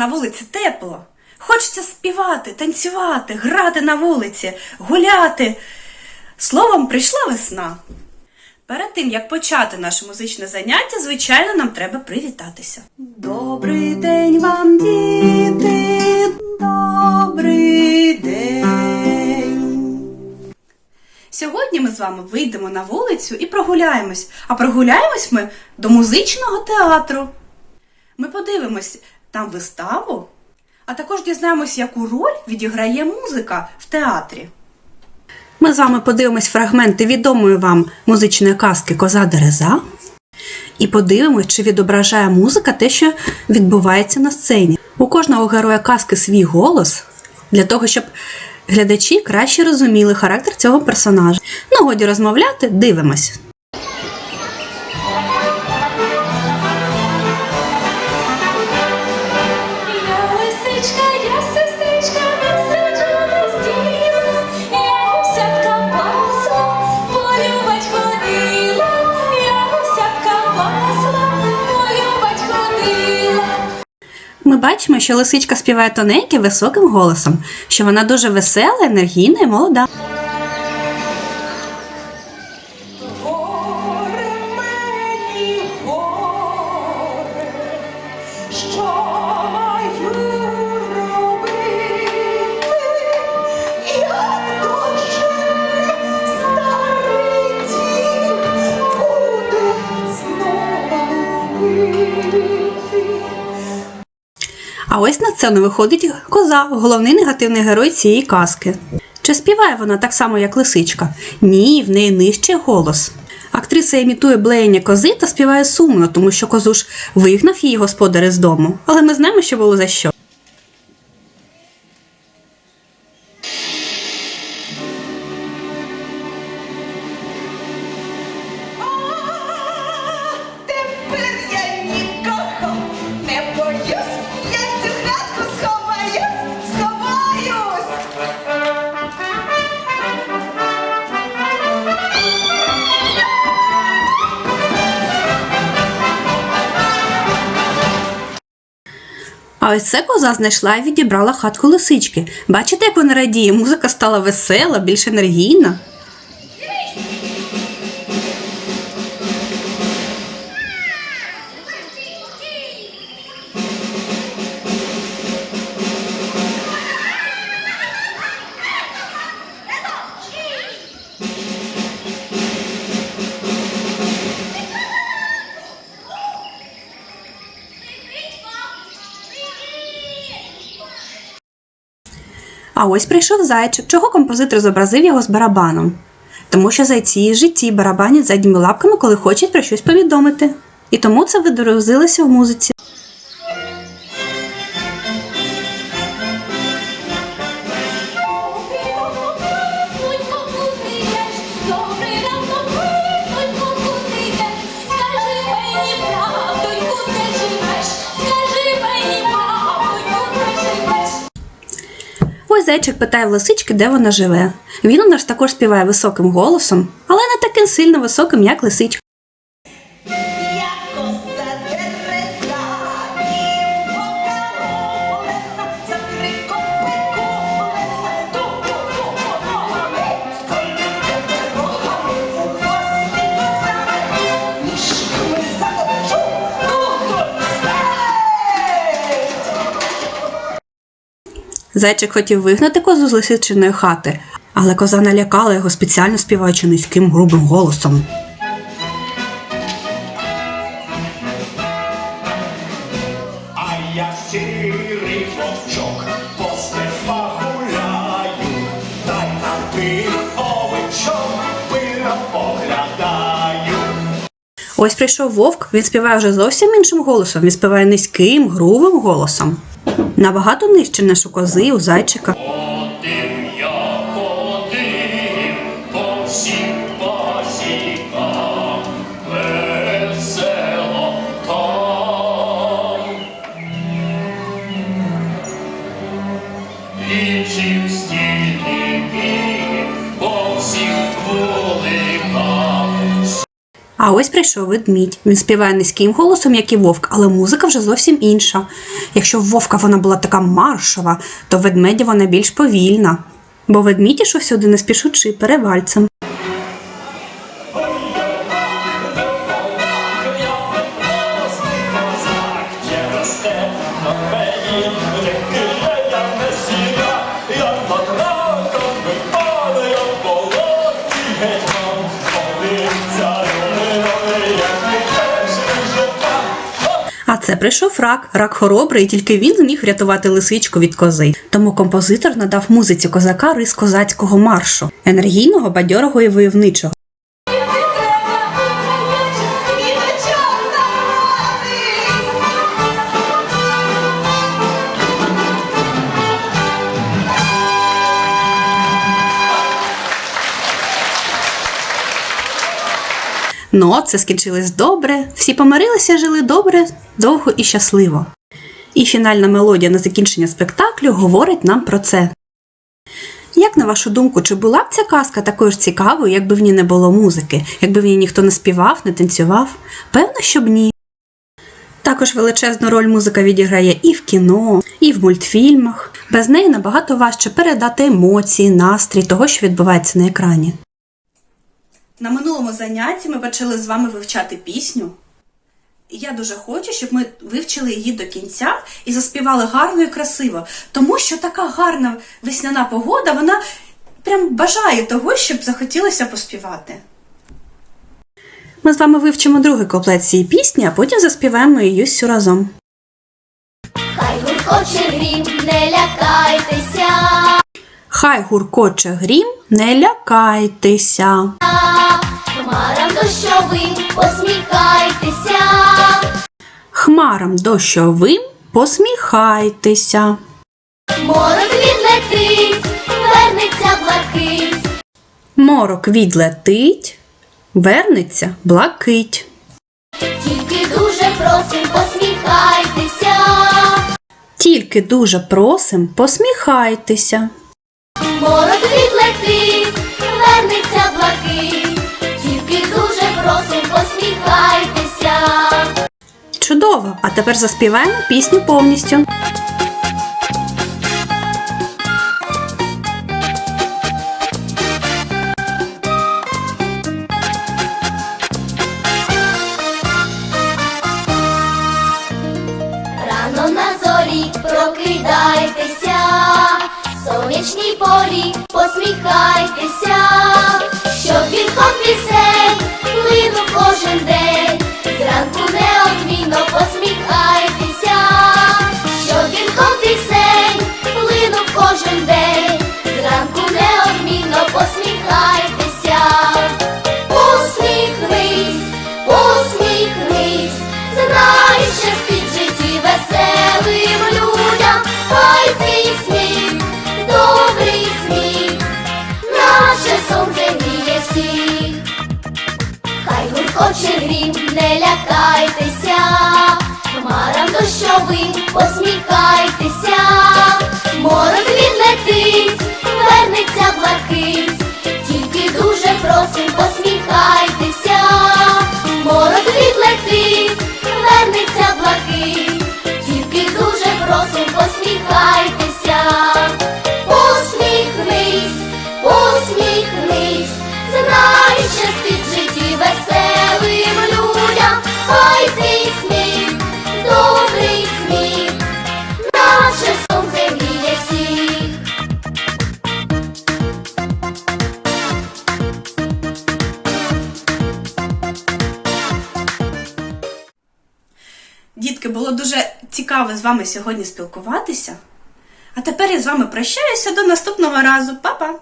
на вулиці тепло. Хочеться співати, танцювати, грати на вулиці, гуляти. Словом, прийшла весна. Перед тим, як почати наше музичне заняття, звичайно, нам треба привітатися. Добрий день вам, діти! Добрий день! Сьогодні ми з вами вийдемо на вулицю і прогуляємось. А прогуляємось ми до музичного театру. Ми подивимось там виставу, а також дізнаємось, яку роль відіграє музика в театрі. Ми з вами подивимось фрагменти відомої вам музичної казки Коза Дереза і подивимось, чи відображає музика те, що відбувається на сцені. У кожного героя казки свій голос для того, щоб глядачі краще розуміли характер цього персонажа. Ну, годі розмовляти, дивимось. Бачимо, що лисичка співає тоненьким високим голосом, що вона дуже весела, енергійна і молода. Ось на сцену виходить коза, головний негативний герой цієї казки. Чи співає вона так само, як лисичка? Ні, в неї нижчий голос. Актриса імітує блеєння кози та співає сумно, тому що козу ж вигнав її господар із дому. Але ми знаємо, що було за що. Ось це коза знайшла і відібрала хатку лисички. Бачите, як вона радіє? Музика стала весела, більш енергійна. А ось прийшов зайчик. Чого композитор зобразив його з барабаном? Тому що зайці і житті барабанять задніми лапками, коли хочуть про щось повідомити. І тому це видорозилося в музиці. Зайчик питає в лисички, де вона живе. Він у нас також співає високим голосом, але не таким сильно високим, як лисичка. Зайчик хотів вигнати козу з лисичиної хати, але коза налякала його спеціально співаючи низьким грубим голосом. А я сірий вовчок по степах гуляю, та на тих овечок пильно поглядаю. Ось прийшов вовк, він співає вже зовсім іншим голосом. Він співає низьким, грубим голосом. Набагато нижче, ніж у кози, у зайчика. Один я всім А ось прийшов ведмідь. Він співає низьким голосом, як і вовк, але музика вже зовсім інша. Якщо в вовка вона була така маршова, то в ведмедя вона більш повільна. Бо ведмідь ішов сюди не спішучи перевальцем. Rosnę це прийшов рак. Рак хоробрий, і тільки він зміг врятувати лисичку від кози. Тому композитор надав музиці козака рис козацького маршу, енергійного, бадьорого і войовничого. Ну, це скінчилось добре. Всі помирилися, жили добре, довго і щасливо. І фінальна мелодія на закінчення спектаклю говорить нам про це. Як на вашу думку, чи була б ця казка такою ж цікавою, якби в ній не було музики, якби в ній ніхто не співав, не танцював? Певно, що б ні. Також величезну роль музика відіграє і в кіно, і в мультфільмах. Без неї набагато важче передати емоції, настрій того, що відбувається на екрані. На минулому занятті ми почали з вами вивчати пісню. Я дуже хочу, щоб ми вивчили її до кінця і заспівали гарно і красиво. Тому що така гарна весняна погода, вона прям бажає того, щоб захотілося поспівати. Ми з вами вивчимо другий куплет цієї пісні, а потім заспіваємо її всю разом. Хай гуркоче грім, не лякайтеся, Хай гуркоче грім, не лякайтеся. Дощовим посміхайтеся, Хмарам дощовим посміхайтеся. морок відлетить, вернеться блакить, Морок відлетить, вернеться блакить. тільки дуже просим, посміхайтеся, Тільки дуже просим, посміхайтеся. морок відлетить, Чудово! А тепер заспіваємо пісню повністю. Лякайтеся, хмарам дощовим посміхайтеся, морок відлетить, вернеться блакить, цікаво з вами сьогодні спілкуватися. А тепер я з вами прощаюся до наступного разу. Па-па!